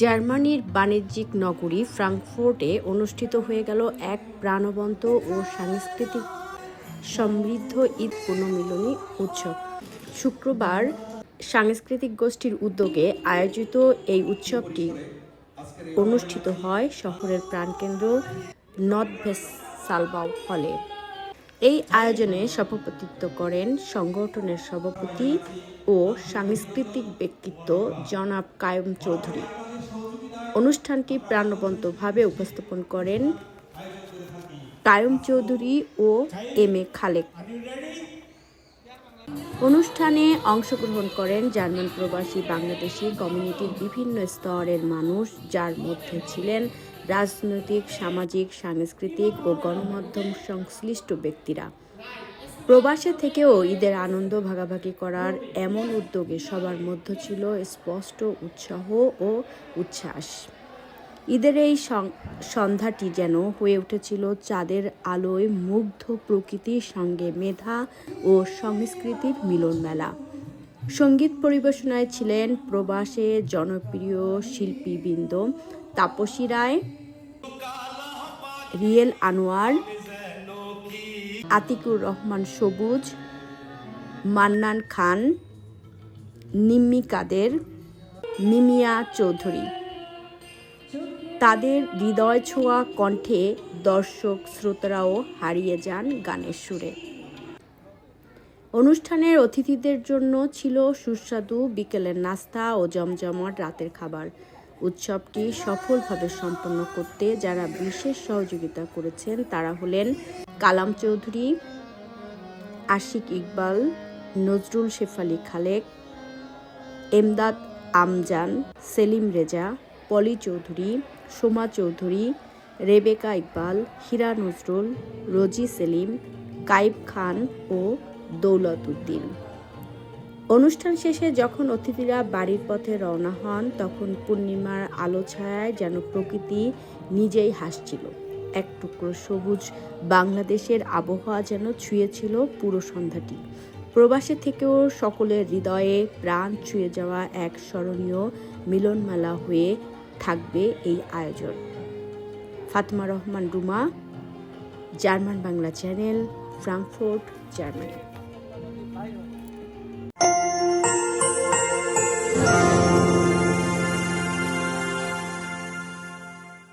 জার্মানির বাণিজ্যিক নগরী ফ্রাঙ্কফুর্টে অনুষ্ঠিত হয়ে গেল এক প্রাণবন্ত ও সাংস্কৃতিক সমৃদ্ধ ঈদ পুনর্মিলনী উৎসব। শুক্রবার সাংস্কৃতিক গোষ্ঠীর উদ্যোগে আয়োজিত এই উৎসবটি অনুষ্ঠিত হয় শহরের প্রাণকেন্দ্র নর্থ হলে। এই আয়োজনে সভাপতিত্ব করেন সংগঠনের সভাপতি ও সাংস্কৃতিক ব্যক্তিত্ব জনাব কায়ুম চৌধুরী। অনুষ্ঠানটি প্রাণবন্তভাবে উপস্থাপন করেন কায়ুম চৌধুরী ও এম এ খালেক। অনুষ্ঠানে অংশগ্রহণ করেন জার্মান প্রবাসী বাংলাদেশি কমিউনিটির বিভিন্ন স্তরের মানুষ, যার মধ্যে ছিলেন রাজনৈতিক, সামাজিক, সাংস্কৃতিক ও গণমাধ্যম সংশ্লিষ্ট ব্যক্তিরা। প্রবাসে থেকেও ঈদের আনন্দ ভাগাভাগি করার এমন উদ্যোগে সবার মধ্যে ছিল স্পষ্ট উৎসাহ ও উচ্ছ্বাস। ঈদের এই সন্ধ্যাটি যেন হয়ে উঠেছিল চাঁদের আলোয় মুগ্ধ প্রকৃতির সঙ্গে মেধা ও সংস্কৃতির মিলন মেলা সংগীত পরিবেশনায় ছিলেন প্রবাসে জনপ্রিয় শিল্পীবৃন্দ তাপসী রায়, রিয়েল আনোয়ার আতিকুর রহমান সবুজ, মান্নান খান, নিম্মি কাদের মিমিয়া চৌধুরী। তাদের হৃদয় ছোঁয়া কণ্ঠে দর্শক শ্রোতারাও হারিয়ে যান গানের সুরে। অনুষ্ঠানের অতিথিদের জন্য ছিল সুস্বাদু বিকেলের নাস্তা ও জমজমাট রাতের খাবার। উৎসবটি সফলভাবে সম্পন্ন করতে যারা বিশেষ সহযোগিতা করেছেন, তারা হলেন কালাম চৌধুরী, আশিক ইকবাল, নজরুল শেফালি খালেক, এমদাদ আমজান, সেলিম রেজা, পলি চৌধুরী, সোমা চৌধুরী, রেবেকা ইকবাল, হীরা নজরুল, রোজি সেলিম কাইব খান ও দৌলত উদ্দিন। অনুষ্ঠান শেষে যখন অতিথিরা বাড়ির পথে রওনা হন, তখন পূর্ণিমার আলো ছায়ায় যেন প্রকৃতি নিজেই হাসছিল। এক টুকরো সবুজ বাংলাদেশের আবহাওয়া যেন ছুঁয়েছিল পুরো সন্ধ্যাটি। প্রবাসে থেকেও সকলের হৃদয়ে প্রাণ ছুঁয়ে যাওয়া এক স্মরণীয় মিলনমেলা হয়ে থাকবে এই আয়োজন। Fatma Rahman Ruma, German Bangla channel, Frankfurt, Germany.